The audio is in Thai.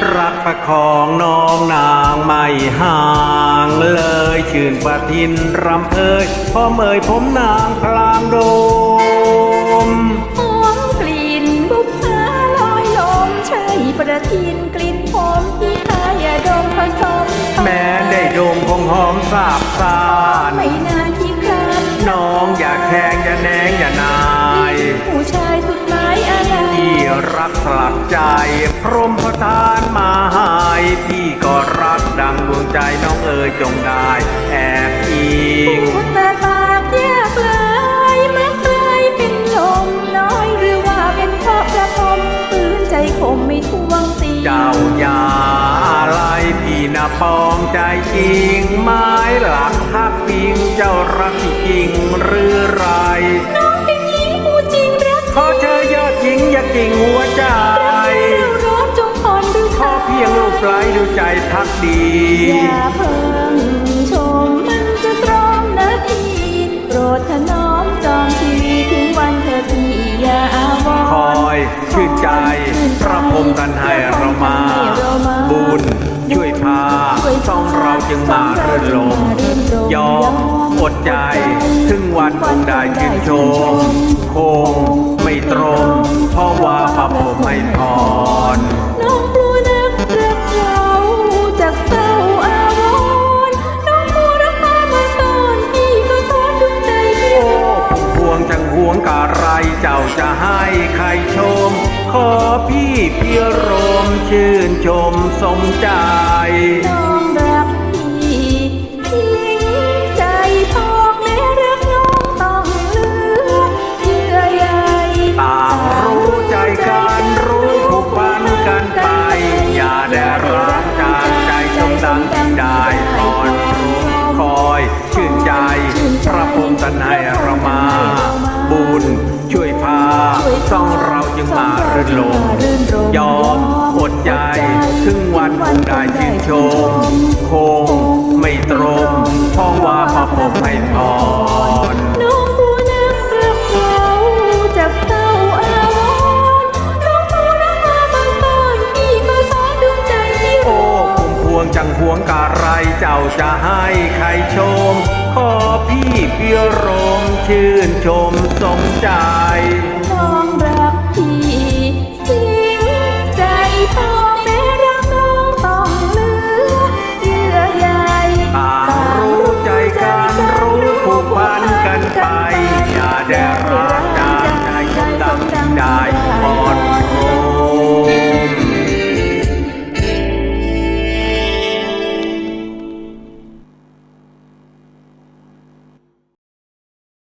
ประคองน้องนางไม่ห่างเลยชื่นประทินรำเพยพอเมยผมนางพลางโดมหอมกลิ่นบุพผาลอยลมใช่ประทินกลิ่นหอมที่ขายาดมผสมแม้ได้ดมคงหอมสาบซานไม่นานที่ครั้นน้องอย่าแข่งอย่าแหน รักสลักใจ พรหมประทานมาให้พี่ก็รักดังดวงใจน้องเอ๋ยจงได้แอบอิงพูดแต่ปากแยกเลยมักเลยเป็นลมน้อยหรือว่าเป็นเพราะประคมปืนใจคมไม่ทวงตีเจ้าอย่าอะไรพี่นะปองใจจริงไม้หลักพักพิงเจ้ารักจริงหรือไร หญิงอย่ากิ่งหัวใจเราร้อนจงอ่อนด้วยขอเพียงลูกไหลดูใจพักดี อย่าเพิ่งชมมันจะตรอมนะพี่โปรดถนอมจอมทีวีถึงวันเธอพี่อย่าอาวรณ์คอยชื่นใจ พระพรหมกันให้เรามา บุญ จึงมาเรื่นลม ยอมอดใจ ถึงวันคงได้ชื่นชมคงไม่ตรง เพราะว่าพระพรหมไม่พรน้องกลัวนักรักเราจากเศร้าอาวรณ์น้องกลัวรักมาเมื่อตอนพี่ก็ทอดดวงใจพี่โอ้พวงจังหวงกะไรเจ้าจะให้ใครชม ขอพี่เพียรมชื่นชมสมใจ อย่าได้รักจากใจจงดังที่ได้ตอนรู้คอยชื่นใจ พระพรหมตนายรามา บุญช่วยพาต้องเราจึงมารื่นลมยอม วงจังพวงกะไรเจ้าจะให้ใครชม ขอพี่เพียรมชื่นชมสมใจ